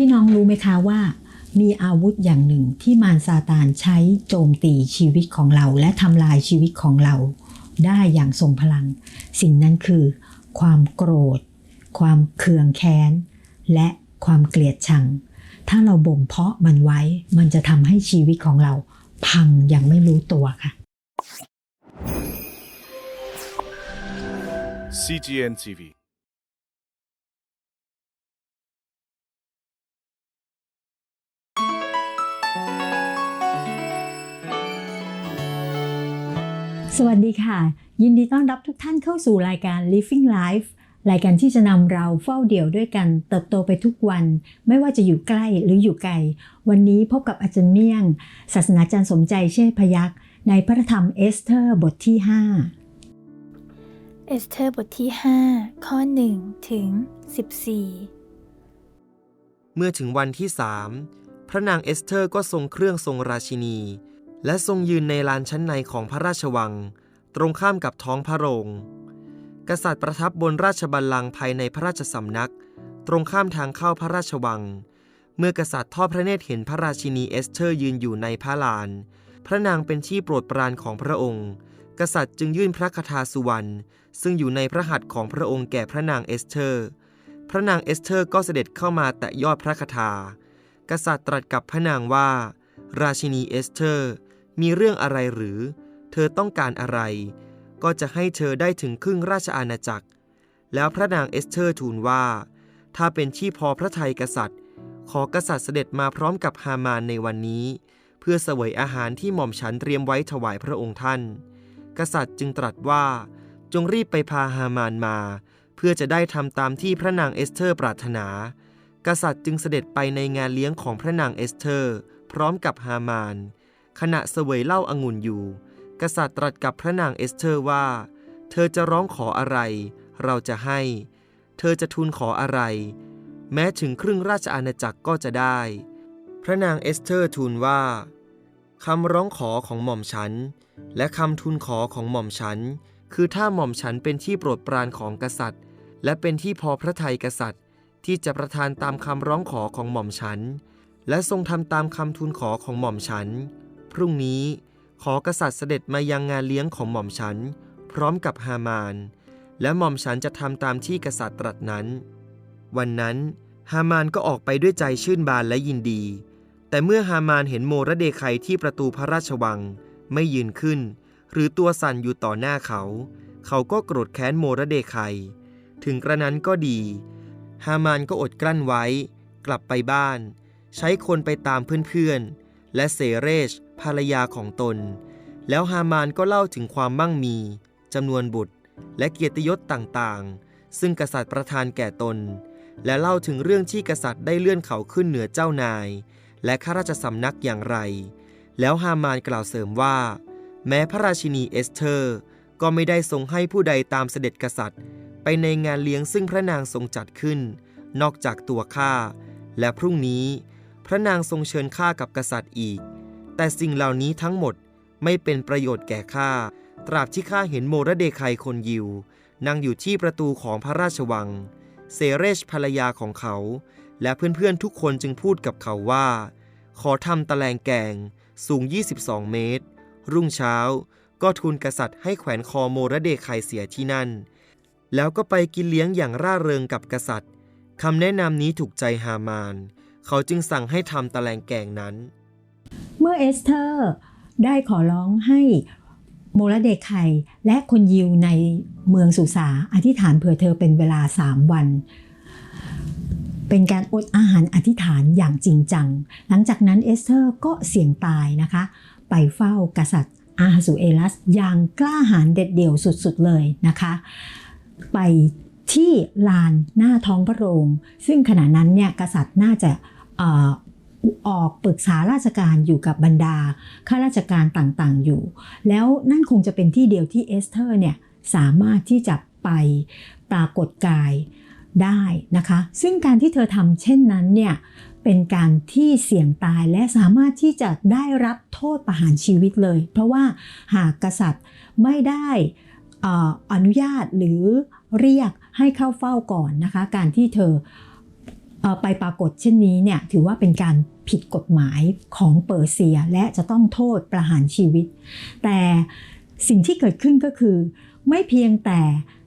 พี่น้องรู้ไหมคะว่า มีอาวุธอย่างหนึ่งที่มารซาตานใช้โจมตีชีวิตของเรา และทำลายชีวิตของเราได้อย่างทรงพลัง สิ่งนั้นคือ ความโกรธ ความเคืองแค้น และความเกลียดชัง ถ้าเราบ่มเพาะมันไว้ มันจะทำให้ชีวิตของเรา พังอย่างไม่รู้ตัวค่ะ CGN TV. สวัสดีค่ะ ยินดีต้อนรับทุกท่านเข้าสู่รายการ Living Life รายการที่จะนำเราเฝ้าเดี่ยวด้วยกัน เติบโตไปทุกวัน ไม่ว่าจะอยู่ใกล้หรืออยู่ไกล วันนี้พบกับอาจารย์เมี่ยง ศาสนาจารย์สมใจเชษฐพยักษ์ในพระธรรมเอสเธอร์บทที่เอสเธอร์บทที่ 5 ข้อ 1 ถึง 14 เมื่อถึงวันที่สามพระนางเอสเธอร์ก็ทรงเครื่องทรงราชินี และทรงยืนในลานชั้นในของพระราชวัง ตรงข้ามกับท้องพระโรง กษัตริย์ประทับบนราชบัลลังก์ภายในพระราชสำนัก ตรงข้ามทางเข้าพระราชวัง เมื่อกษัตริย์ทอดพระเนตรเห็นพระราชินีเอสเธอร์ยืนอยู่ในพระลาน พระนางเป็นที่โปรดปรานของพระองค์ กษัตริย์จึงยื่นพระคทาสุวรรณซึ่งอยู่ในพระหัตถ์ของพระองค์แก่พระนางเอสเธอร์ พระนางเอสเธอร์ก็เสด็จเข้ามาแตะยอดพระคทา กษัตริย์ตรัสกับพระนางว่า ราชินีเอสเธอร์ มีเรื่องอะไรหรือ เธอต้องการอะไร ก็จะให้เธอได้ถึงครึ่งราชอาณาจักร แล้วพระนางเอสเธอร์ทูลว่า ถ้าเป็นที่พอพระทัยกษัตริย์ ขอกษัตริย์เสด็จมาพร้อมกับฮามานในวันนี้ เพื่อเสวยอาหารที่หม่อมฉันเตรียมไว้ถวายพระองค์ท่าน กษัตริย์จึงตรัสว่า จงรีบไปพาฮามานมา เพื่อจะได้ทำตามที่พระนางเอสเธอร์ปรารถนา กษัตริย์จึงเสด็จไปในงานเลี้ยงของพระนางเอสเธอร์ พร้อมกับฮามาน ขณะเสวยเหล้าองุ่นอยู่ กษัตริย์ตรัสกับพระนางเอสเธอร์ว่า เธอจะร้องขออะไร เราจะให้ เธอจะทูลขออะไร แม้ถึงครึ่งราชอาณาจักรก็จะได้ พระนางเอสเธอร์ทูลว่าคำร้องขอของหม่อมฉัน และคำทูลขอของหม่อมฉัน คือถ้าหม่อมฉันเป็นที่โปรดปรานของกษัตริย์ และเป็นที่พอพระทัยกษัตริย์ ที่จะประทานตามคำร้องขอของหม่อมฉัน และทรงทำตามคำทูลขอของหม่อมฉัน พรุ่งนี้ ขอกษัตริย์เสด็จมายังงานเลี้ยงของหม่อมฉัน พร้อมกับฮามาน และหม่อมฉันจะทำตามที่กษัตริย์ตรัสนั้น วันนั้นฮามานก็ออกไปด้วยใจชื่นบานและยินดี แต่เมื่อฮามานเห็นโมระเดไคที่ประตูพระราชวัง ไม่ยืนขึ้น หรือตัวสั่นอยู่ต่อหน้าเขา เขาก็โกรธแค้นโมระเดไคถึงกระนั้นก็ดีฮามานก็อดกลั้นไว้ กลับไปบ้าน ใช้คนไปตามเพื่อนๆ และเซเรชภรรยาของตน แล้วฮามานก็เล่าถึงความมั่งมีจำนวนบุตร และเกียรติยศต่างๆ ซึ่งกษัตริย์ประทานแก่ตน และเล่าถึงเรื่องที่กษัตริย์ได้เลื่อนเขาขึ้นเหนือเจ้านาย และข้าราชสำนักอย่างไร แล้วฮามานกล่าวเสริมว่า แม้พระราชินีเอสเธอร์ ก็ไม่ได้ทรงให้ผู้ใดตามเสด็จกษัตริย์ ไปในงานเลี้ยงซึ่งพระนางทรงจัดขึ้น นอกจากตัวข้าและพรุ่งนี้ พระนางทรงเชิญข้ากับกษัตริย์อีก แต่สิ่งเหล่านี้ทั้งหมดไม่เป็นประโยชน์แก่ข้า ตราบที่ข้าเห็นโมระเดไคคนยิว นั่งอยู่ที่ประตูของพระราชวัง เซเรชภรรยาของเขา และเพื่อนๆทุกคนจึงพูดกับเขาว่า ขอทำตะแลงแกง สูง 22 เมตร รุ่งเช้าก็ทูลกษัตริย์ให้แขวนคอโมระเดไคเสียที่นั่น แล้วก็ไปกินเลี้ยงอย่างร่าเริงกับกษัตริย์คำแนะนำนี้ถูกใจฮามาน เขาจึงสั่งให้ทำตะแลงแกงนั้น เมื่อเอสเธอร์ได้ขอร้องให้โมระเดไคและคนยิวในเมืองสุสาอธิษฐานเผื่อเธอเป็นเวลา3วัน เป็นการอดอาหารอธิษฐานอย่างจริงจัง หลังจากนั้นเอสเธอร์ก็เสี่ยงตายนะคะ ไปเฝ้ากษัตริย์อาฮสุเอลัสอย่างกล้าหาญเด็ดเดี่ยวสุดๆเลยนะคะ ไปที่ลานหน้าท้องพระโรง ซึ่งขณะนั้นเนี่ยกษัตริย์น่าจะ ออกปรึกษาราชการอยู่กับบรรดาข้าราชการต่างๆอยู่ แล้วนั่นคงจะเป็นที่เดียวที่เอสเธอร์เนี่ยสามารถที่จะไปปรากฏกายได้นะคะ ซึ่งการที่เธอทำเช่นนั้นเนี่ยเป็นการที่เสี่ยงตายและสามารถที่จะได้รับโทษประหารชีวิตเลย เพราะว่าหากกษัตริย์ไม่ได้ออนุญาตหรือเรียกให้เข้าเฝ้าก่อนนะคะ การที่เธอ ไปปรากฏเช่นนี้เนี่ยถือว่าเป็นการผิดกฎหมายของเปอร์เซียและจะต้องโทษประหารชีวิต แต่สิ่งที่เกิดขึ้นก็คือ ไม่เพียงแต่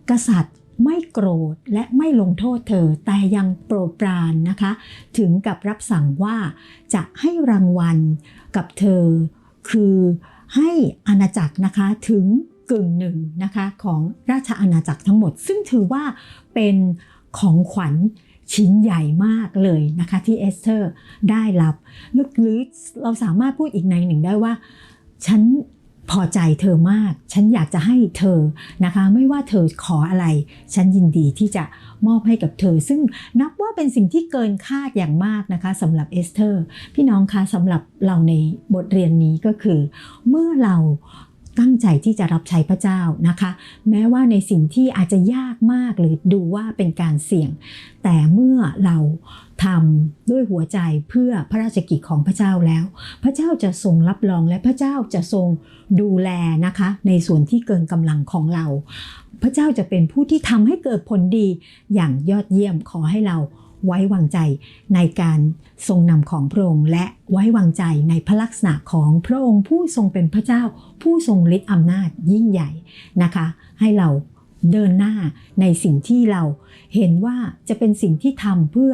กษัตริย์ไม่โกรธและไม่ลงโทษเธอ แต่ยังโปรดปรานนะคะ ถึงกับรับสั่งว่าจะให้รางวัลกับเธอ คือให้อาณาจักรนะคะถึงกึ่งหนึ่งนะคะของราชอาณาจักรทั้งหมด ซึ่งถือว่าเป็นของขวัญ ชิ้นใหญ่มากเลยนะคะที่เอสเธอร์ได้รับหรือเราสามารถพูดอีกในหนึ่งได้ว่า ฉันพอใจเธอมาก ฉันอยากจะให้เธอนะคะ ไม่ว่าเธอขออะไร ฉันยินดีที่จะมอบให้กับเธอ ซึ่งนับว่าเป็นสิ่งที่เกินคาดอย่างมากนะคะสำหรับเอสเธอร์ พี่น้องคะสำหรับเราในบทเรียนนี้ก็คือ เมื่อเรา ตั้งใจที่จะรับใช้พระเจ้านะคะ แม้ว่าในสิ่งที่อาจจะยากมากหรือดูว่าเป็นการเสี่ยง แต่เมื่อเราทำด้วยหัวใจเพื่อพระราชกิจของพระเจ้าแล้ว พระเจ้าจะทรงรับรองและพระเจ้าจะทรงดูแลนะคะ ในส่วนที่เกินกำลังของเรา พระเจ้าจะเป็นผู้ที่ทำให้เกิดผลดีอย่างยอดเยี่ยมขอให้เรา ไว้วางใจในการทรงนำของพระองค์และไว้วางใจในพระลักษณะของพระองค์ผู้ทรงเป็นพระเจ้า ผู้ทรงฤทธิ์อำนาจยิ่งใหญ่นะคะ ให้เราเดินหน้าในสิ่งที่เราเห็นว่าจะเป็นสิ่งที่ทำเพื่อ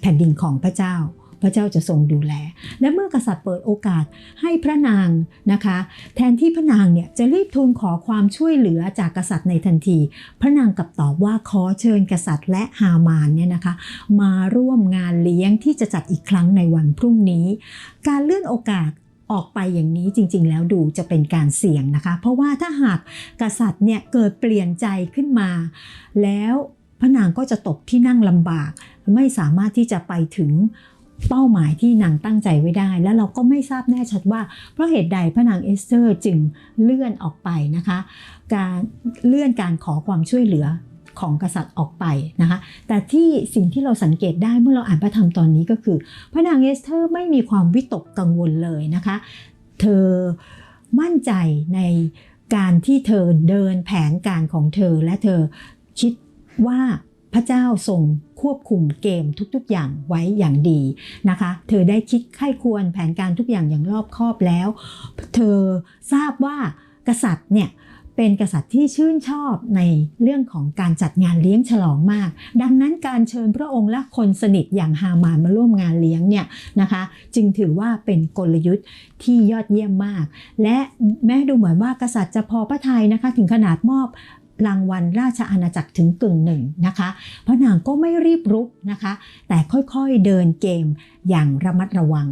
แผ่นดินของพระเจ้า พระเจ้าจะทรงดูแล และเมื่อกษัตริย์เปิดโอกาสให้พระนางนะคะ แทนที่พระนางเนี่ยจะรีบทูลขอความช่วยเหลือจากกษัตริย์ในทันที พระนางกลับตอบว่าขอเชิญกษัตริย์และฮามานเนี่ยนะคะมาร่วมงานเลี้ยงที่จะจัดอีกครั้งในวันพรุ่งนี้ การเลื่อนโอกาสออกไปอย่างนี้จริงๆ แล้วดูจะเป็นการเสี่ยงนะคะ เพราะว่าถ้าหากกษัตริย์เนี่ยเกิดเปลี่ยนใจขึ้นมา แล้วพระนางก็จะตกที่นั่งลำบาก ไม่สามารถที่จะไปถึง เป้าหมายที่นางตั้งใจไว้ได้ และเราก็ไม่ทราบแน่ชัดว่า เพราะเหตุใดพระนางเอสเตอร์จึงเลื่อนออกไปนะคะ การเลื่อนการขอความช่วยเหลือของกษัตริย์ออกไปนะคะ แต่ที่สิ่งที่เราสังเกตได้เมื่อเราอ่านพระธรรมตอนนี้ก็คือ พระนางเอสเธอร์ไม่มีความวิตกกังวลเลยนะคะ เธอมั่นใจในการที่เธอเดินแผนการของเธอและเธอคิดว่า พระเจ้าทรงควบคุมเกมทุกๆ อย่างไว้อย่างดีนะคะ เธอได้คิดไข้ควรแผนการทุกอย่างอย่างรอบคอบแล้ว เธอทราบว่ากษัตริย์เนี่ยเป็นกษัตริย์ที่ชื่นชอบในเรื่องของการจัดงานเลี้ยงฉลองมาก ดังนั้นการเชิญพระองค์และคนสนิทอย่างฮามานมาร่วมงานเลี้ยงเนี่ยนะคะ จึงถือว่าเป็นกลยุทธ์ที่ยอดเยี่ยมมาก และแม้ดูเหมือนว่ากษัตริย์จะพอพระทัยนะคะ ถึงขนาดมอบ รางวัลราชอาณาจักรถึงกึ่งหนึ่งนะคะพระนางก็ไม่รีบรุกนะคะ แต่ค่อยๆเดินเกมอย่างระมัดระวัง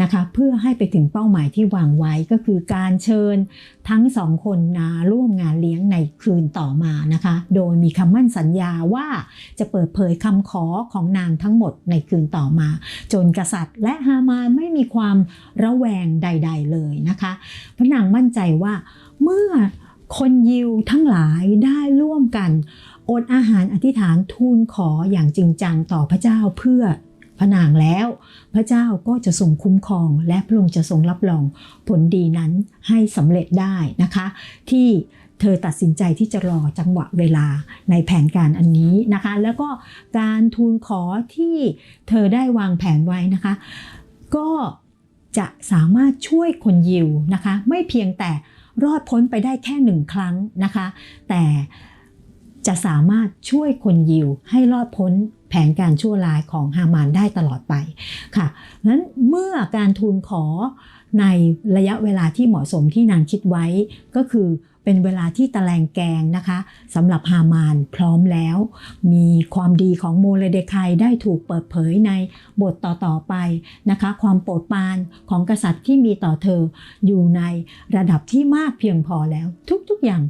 นะคะ เพื่อให้ไปถึงเป้าหมายที่วางไว้ก็คือการเชิญทั้งสองคนมาร่วมงานเลี้ยงในคืนต่อมานะคะ โดยมีคำมั่นสัญญาว่าจะเปิดเผยคำขอของนางทั้งหมดในคืนต่อมา จนกษัตริย์และฮามานไม่มีความระแวงใด ๆ เลยนะคะ พระนางมั่นใจว่าเมื่อ คนยิวทั้งหลายได้ร่วมกันอดอาหารอธิษฐานทูลขออย่างจริงจังต่อพระเจ้าเพื่อพระนางแล้ว พระเจ้าก็จะทรงคุ้มครอง และพระองค์จะทรงรับรองผลดีนั้นให้สำเร็จได้นะคะ ที่เธอตัดสินใจที่จะรอจังหวะเวลาในแผนการอันนี้นะคะ แล้วก็การทูลขอที่เธอได้วางแผนไว้นะคะ ก็จะสามารถช่วยคนยิวนะคะ ไม่เพียงแต่ รอดพ้นไปได้แค่หนึ่งครั้งนะคะ แต่จะสามารถช่วยคนยิวให้รอดพ้นแผนการชั่วร้ายของฮามานได้ตลอดไปค่ะนั้นเมื่อการทูลขอในระยะเวลาที่เหมาะสมที่นางคิดไว้ก็คือ เป็นเวลาที่ตะแลงแกงนะคะสำหรับฮามานพร้อมแล้ว มีความดีของโมเลเดคายได้ถูกเปิดเผยในบทต่อๆไปนะคะ ความโปรดปรานของกษัตริย์ที่มีต่อเธออยู่ในระดับที่มากเพียงพอแล้ว ทุกๆอย่าง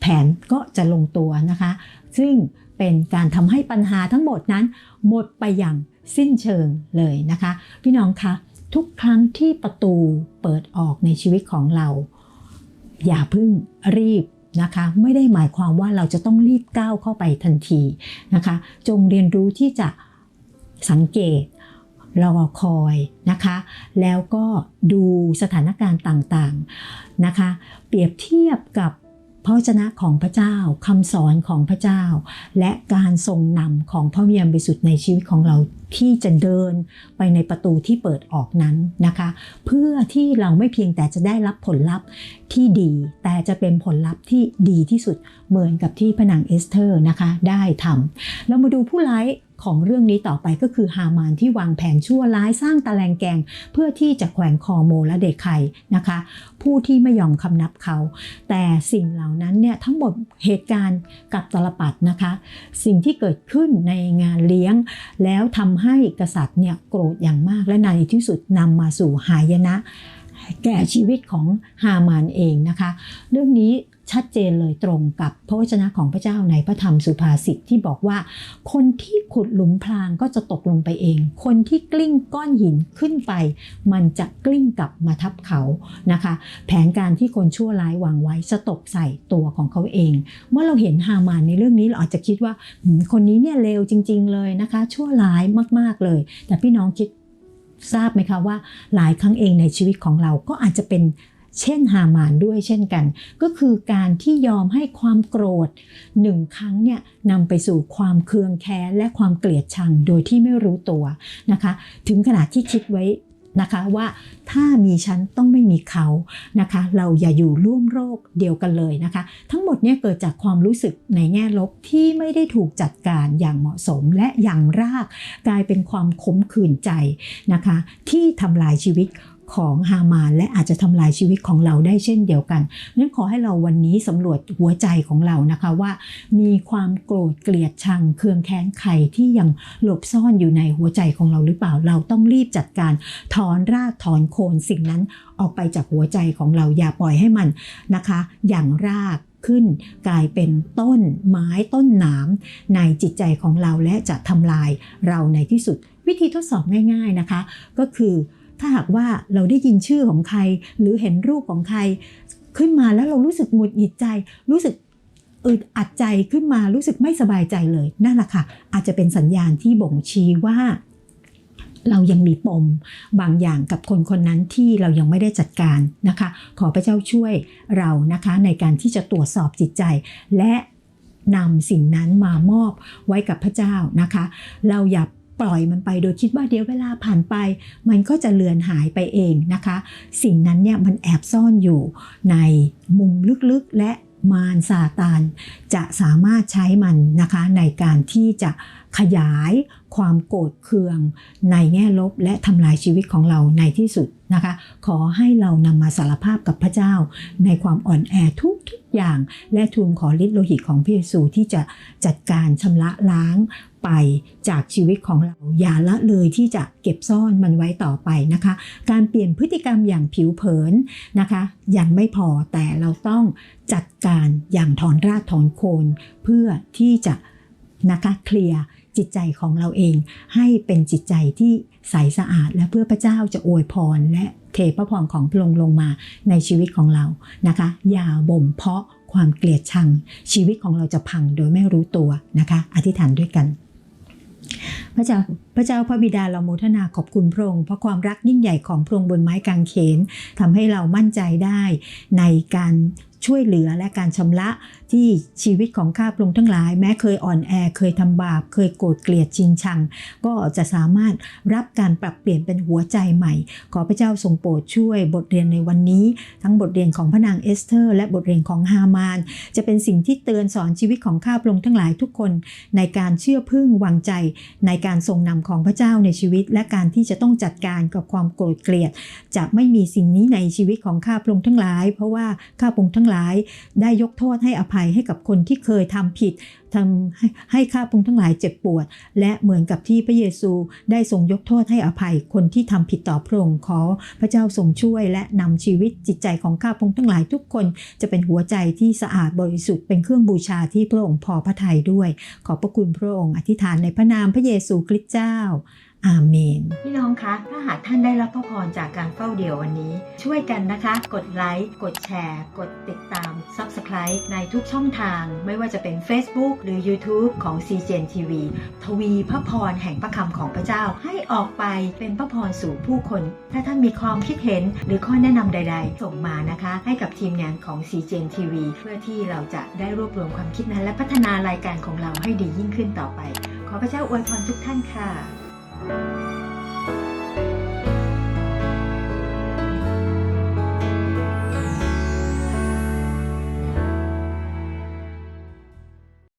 แผนก็จะลงตัวนะคะ ซึ่งเป็นการทำให้ปัญหาทั้งหมดนั้น หมดไปอย่างสิ้นเชิงเลยนะคะ พี่น้องคะทุกครั้งที่ประตูเปิดออกในชีวิตของเรา อย่าเพิ่งรีบนะคะไม่ได้หมายความว่าเราจะต้องรีบก้าวเข้าไปทันทีนะคะจงเรียนรู้ที่จะสังเกตรอคอยนะคะ แล้วก็ดูสถานการณ์ต่างๆนะคะ เปรียบเทียบกับ พระวจนะของพระเจ้าคำสอนของพระเจ้า และการทรงนำของพระวิญญาณบริสุทธิ์ในชีวิตของเราที่จะเดินไปในประตูที่เปิดออกนั้นนะคะ เพื่อที่เราไม่เพียงแต่จะได้รับผลลัพธ์ที่ดี แต่จะเป็นผลลัพธ์ที่ดีที่สุดเหมือนกับที่พระนางเอสเธอร์นะคะได้ทำเรามาดูผู้ร้าย ของเรื่องนี้ต่อไปก็คือฮามานที่วางแผนชั่วร้ายสร้างตะแลงแกง เพื่อที่จะแขวนคอโมและเด็กไข่นะคะ ผู้ที่ไม่ยอมคำนับเขา แต่สิ่งเหล่านั้นเนี่ยทั้งหมดเหตุการณ์กับตลปัดนะคะ สิ่งที่เกิดขึ้นในงานเลี้ยง แล้วทำให้กษัตริย์เนี่ยโกรธอย่างมากและในที่สุดนำมาสู่หายนะแก่ชีวิตของฮามานเองนะคะ เรื่องนี้ ชัดเจนเลยตรงกับพระวจนะของพระเจ้าในพระธรรมสุภาษิตที่บอกว่า คนที่ขุดหลุมพรางก็จะตกลงไปเอง คนที่กลิ้งก้อนหินขึ้นไป มันจะกลิ้งกลับมาทับเขานะคะ แผนการที่คนชั่วร้ายวางไว้จะตกใส่ตัวของเขาเอง เมื่อเราเห็นฮามานในเรื่องนี้เราอาจจะคิดว่าคนนี้เนี่ยเลวจริง ๆ เลยนะคะ ชั่วร้ายมากๆเลย แต่พี่น้องคิดทราบไหมคะว่าหลายครั้งเองในชีวิตของเราก็อาจจะเป็น เช่นฮามานด้วยเช่นกัน ก็คือการที่ยอมให้ความโกรธหนึ่งครั้งเนี่ยนำไปสู่ความเคืองแค้นและความเกลียดชังโดยที่ไม่รู้ตัวนะคะ ถึงขนาดที่คิดไว้นะคะว่าถ้ามีฉันต้องไม่มีเขานะคะ เราอย่าอยู่ร่วมโรคเดียวกันเลยนะคะ ทั้งหมดเนี่ยเกิดจากความรู้สึกในแง่ลบที่ไม่ได้ถูกจัดการอย่างเหมาะสมและอย่างรากกลายเป็นความขมขื่นใจนะคะ ที่ทำลายชีวิต ของฮามานและอาจจะทำลายชีวิตของเราได้เช่นเดียวกันนั้นขอให้เราวันนี้สำรวจหัวใจของเรานะคะว่า มีความโกรธเกลียดชังเคืองแค้นใครที่ยังหลบซ่อนอยู่ในหัวใจของเราหรือเปล่า เราต้องรีบจัดการถอนรากถอนโคนสิ่งนั้นออกไปจากหัวใจของเราอย่าปล่อยให้มันนะคะ อย่างรากขึ้นกลายเป็นต้นไม้ต้นหนามในจิตใจของเราและจะทำลายเราในที่สุด วิธีทดสอบง่าย ๆนะคะ ก็คือ ถ้าหากว่าเราได้ยินชื่อของใคร หรือเห็นรูปของใคร ขึ้นมาแล้วเรารู้สึกหงุดหงิดใจ รู้สึกอึดอัดใจขึ้นมารู้สึกไม่สบายใจเลยนั่นแหละค่ะ อาจจะเป็นสัญญาณที่บ่งชี้ว่า เรายังมีปมบางอย่างกับคนคนนั้นที่เรายังไม่ได้จัดการนะคะ ขอพระเจ้าช่วยเรานะคะ ในการที่จะตรวจสอบจิตใจ และนำสิ่งนั้นมามอบไว้กับพระเจ้านะคะ เราอย่า ปล่อยมันไปโดยคิดว่าเดี๋ยวเวลาผ่านไป มันก็จะเลือนหายไปเองนะคะ สิ่งนั้นเนี่ยมันแอบซ่อนอยู่ในมุมลึกๆและมารซาตานจะสามารถใช้มันนะคะในการที่จะขยายความโกรธเคือง ในแง่ลบและทำลายชีวิตของเราในที่สุดนะคะ ขอให้เรานำมาสารภาพกับพระเจ้า ในความอ่อนแอทุกทุกอย่าง และทูลขอฤทธิ์โลหิตของพระเยซูที่จะจัดการชำระล้าง ไปจากชีวิตของเราอย่าละเลยที่จะเก็บซ่อนมันไว้ต่อไปนะคะ การเปลี่ยนพฤติกรรมอย่างผิวเผินนะคะ ยังไม่พอแต่เราต้องจัดการอย่างถอนรากถอนโคนเพื่อที่จะนะคะเคลียร์จิตใจของเราเอง ให้เป็นจิตใจที่ใสสะอาดและเพื่อพระเจ้าจะอวยพรและเทพระพรของพระองค์ลงมาในชีวิตของเรานะคะ อย่าบ่มเพาะความเกลียดชัง ชีวิตของเราจะพังโดยไม่รู้ตัวนะคะ อธิษฐานด้วยกัน พระเจ้าพระเจ้าพระบิดาเราโมทนาขอบคุณพระองค์เพราะความรักยิ่งใหญ่ของพระองค์บนไม้กางเขนทำให้เรามั่นใจได้ในการ ช่วยเหลือและการชำระที่ชีวิตของข้าพระองค์ทั้งหลาย แม้เคยอ่อนแอเคยทำบาป เคยโกรธเกลียดชิงชัง ก็จะสามารถรับการปรับเปลี่ยนเป็นหัวใจใหม่ ขอพระเจ้าทรงโปรดช่วยบทเรียนในวันนี้ ทั้งบทเรียนของพระนางเอสเธอร์ และบทเรียนของฮามาน จะเป็นสิ่งที่เตือนสอนชีวิตของข้าพระองค์ทั้งหลายทุกคน ในการเชื่อพึ่งวางใจ ในการทรงนำของพระเจ้าในชีวิต และการที่จะต้องจัดการกับความโกรธเกลียด จะไม่มีสิ่งนี้ในชีวิตของข้าพระองค์ทั้งหลาย เพราะว่าข้าพระองค์ทั้งหลายได้ยกโทษให้อภัยให้กับคนที่เคยทำผิดทำให้ให้ข้าพงทั้งหลายเจ็บปวด และเหมือนกับที่พระเยซูได้ทรงยกโทษให้อภัยคนที่ทำผิดต่อพระองค์ขอพระเจ้าทรงช่วย และนำชีวิตจิตใจของข้าพงทั้งหลายทุกคนจะเป็นหัวใจที่สะอาดบริสุทธิ์เป็นเครื่องบูชาที่พระองค์พอพระทัยด้วย ขอพระคุณพระองค์อธิษฐานในพระนามพระเยซูคริสต์เจ้า อาเมน พี่น้องคะ ถ้าหากท่านได้รับพระพรจากการเฝ้าเดี่ยววันนี้ ช่วยกันนะคะ กดไลค์ กดแชร์ กดติดตาม Subscribe ในทุกช่องทาง ไม่ว่าจะเป็น Facebook หรือ YouTube ของ CGN TV ทวีพระพรแห่งพระคำของพระเจ้าให้ออกไปเป็นพระพรสู่ผู้คน ถ้าท่านมีความคิดเห็นหรือข้อแนะนำใด ๆ ส่งมานะคะ ให้กับทีมงานของ CGN TV เพื่อที่เราจะได้รวบรวมความคิดนั้น และพัฒนารายการของเราให้ดียิ่งขึ้นต่อไป ขอพระเจ้าอวยพรทุกท่านค่ะ thank you